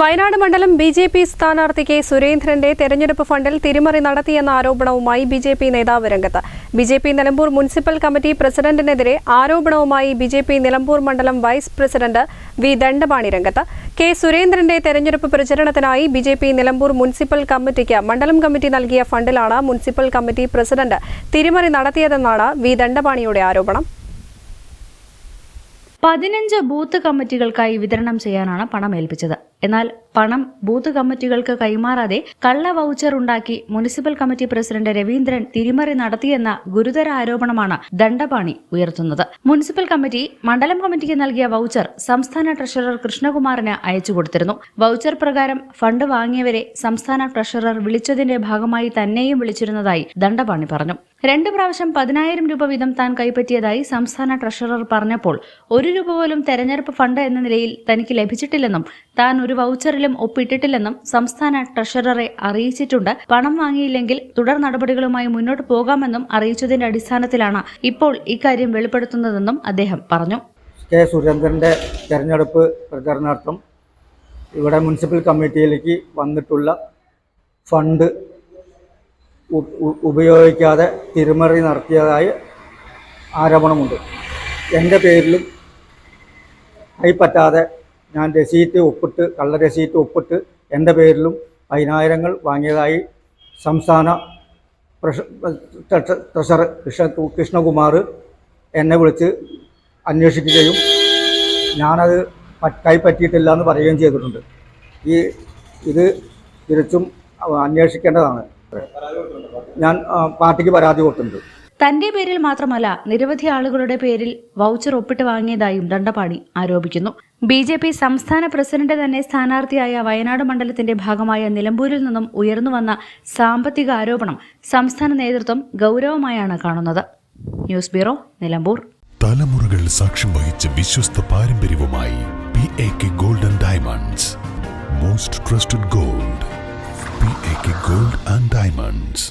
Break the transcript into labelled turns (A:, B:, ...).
A: Wayanad മണ്ഡലം B J P സ്ഥാനാർത്ഥി K സുരേന്ദ്രന്റെ തെരഞ്ഞെടുപ്പ് ഫണ്ടിൽ തിരിമറി നടത്തിയെന്ന ആരോപണവുമായി ബി ജെ പി നേതാവ് രംഗത്ത്. B J P Nilambur municipal committee പ്രസിഡന്റിനെതിരെ ആരോപണവുമായി ബി ജെ പി നിലമ്പൂർ മണ്ഡലം വൈസ് പ്രസിഡന്റ് വി ദണ്ഡപാണി രംഗത്ത്. കെ സുരേന്ദ്രന്റെ തെരഞ്ഞെടുപ്പ് പ്രചരണത്തിനായി B J P Nilambur municipal കമ്മിറ്റിക്ക് മണ്ഡലം കമ്മിറ്റി നൽകിയ ഫണ്ടിലാണ് മുനിസിപ്പൽ കമ്മിറ്റി പ്രസിഡന്റ് തിരിമറി നടത്തിയതെന്നാണ് വി ദണ്ഡപാണിയുടെ ആരോപണം.
B: പതിനഞ്ച് ബൂത്ത് കമ്മിറ്റികൾക്കായി വിതരണം ചെയ്യാനാണ് പണം ഏൽപ്പിച്ചത്. എന്നാൽ പണം ബൂത്ത് കമ്മിറ്റികൾക്ക് കൈമാറാതെ കള്ള വൗച്ചർ ഉണ്ടാക്കി മുനിസിപ്പൽ കമ്മിറ്റി പ്രസിഡന്റ് രവീന്ദ്രൻ തിരിമറി നടത്തിയെന്ന ഗുരുതര ആരോപണമാണ് ദണ്ഡപാണി ഉയർത്തുന്നത്. മുനിസിപ്പൽ കമ്മിറ്റി മണ്ഡലം കമ്മിറ്റിക്ക് നൽകിയ വൗച്ചർ സംസ്ഥാന ട്രഷറർ കൃഷ്ണകുമാറിന് അയച്ചു കൊടുത്തിരുന്നു. വൗച്ചർ പ്രകാരം ഫണ്ട് വാങ്ങിയവരെ സംസ്ഥാന ട്രഷറർ വിളിച്ചതിന്റെ ഭാഗമായി തന്നെയും വിളിച്ചിരുന്നതായി ദണ്ഡപാണി പറഞ്ഞു. രണ്ട് പ്രാവശ്യം പതിനായിരം രൂപ വീതം താൻ കൈപ്പറ്റിയതായി സംസ്ഥാന ട്രഷറർ പറഞ്ഞപ്പോൾ ഒരു രൂപ പോലും തെരഞ്ഞെടുപ്പ് ഫണ്ട് എന്ന നിലയിൽ തനിക്ക് ലഭിച്ചിട്ടില്ലെന്നും താൻ ഒരു വൗച്ചറിലും ഒപ്പിട്ടിട്ടില്ലെന്നും സംസ്ഥാന ട്രഷററെ അറിയിച്ചിട്ടുണ്ട്. പണം വാങ്ങിയില്ലെങ്കിൽ തുടർ നടപടികളുമായി മുന്നോട്ട് പോകാമെന്നും അറിയിച്ചതിന്റെ അടിസ്ഥാനത്തിലാണ് ഇപ്പോൾ ഇക്കാര്യം വെളിപ്പെടുത്തുന്നതെന്നും അദ്ദേഹം പറഞ്ഞു.
C: കെ സുരേന്ദ്രന്റെ തെരഞ്ഞെടുപ്പ് പ്രചരണാർത്ഥം ഇവിടെ മുനിസിപ്പൽ കമ്മിറ്റിയിലേക്ക് വന്നിട്ടുള്ള ഫണ്ട് ഉപയോഗിക്കാതെ തിരിമറി നടത്തിയതായി ആരോപണമുണ്ട്. എന്റെ പേരിലും കൈപ്പറ്റാതെ ഞാൻ രസീറ്റ് ഒപ്പിട്ട് കള്ള രസീറ്റ് ഒപ്പിട്ട് എന്റെ പേരിലും പതിനായിരങ്ങൾ വാങ്ങിയതായി സംസ്ഥാന ട്രഷറർ കൃഷ്ണ കൃഷ്ണകുമാർ എന്നെ വിളിച്ച് അന്വേഷിക്കുകയും ഞാനത് കൈപ്പറ്റിയിട്ടില്ല എന്ന് പറയുകയും ചെയ്തിട്ടുണ്ട്. ഈ ഇത് തിരിച്ചും അന്വേഷിക്കേണ്ടതാണ്. ഞാൻ പാർട്ടിക്ക് പരാതി കൊടുത്തിട്ടുണ്ട്.
B: തന്റെ പേരിൽ മാത്രമല്ല നിരവധി ആളുകളുടെ പേരിൽ വൗച്ചർ ഒപ്പിട്ട് വാങ്ങിയതായും ദണ്ഡപാണി ആരോപിക്കുന്നു. ബി ജെ പി സംസ്ഥാന പ്രസിഡന്റ് തന്നെ സ്ഥാനാർത്ഥിയായ വയനാട് മണ്ഡലത്തിന്റെ ഭാഗമായ നിലമ്പൂരിൽ നിന്നും ഉയർന്നുവന്ന സാമ്പത്തിക ആരോപണം സംസ്ഥാന നേതൃത്വം ഗൗരവമായാണ് കാണുന്നത്. News bureau Nilambur.
D: തലമുറകൾ സാക്ഷ്യം വഹിച്ച വിശ്വസ്ത പാരമ്പര്യവുമായി P A K golden diamonds most trusted gold P A K gold and diamonds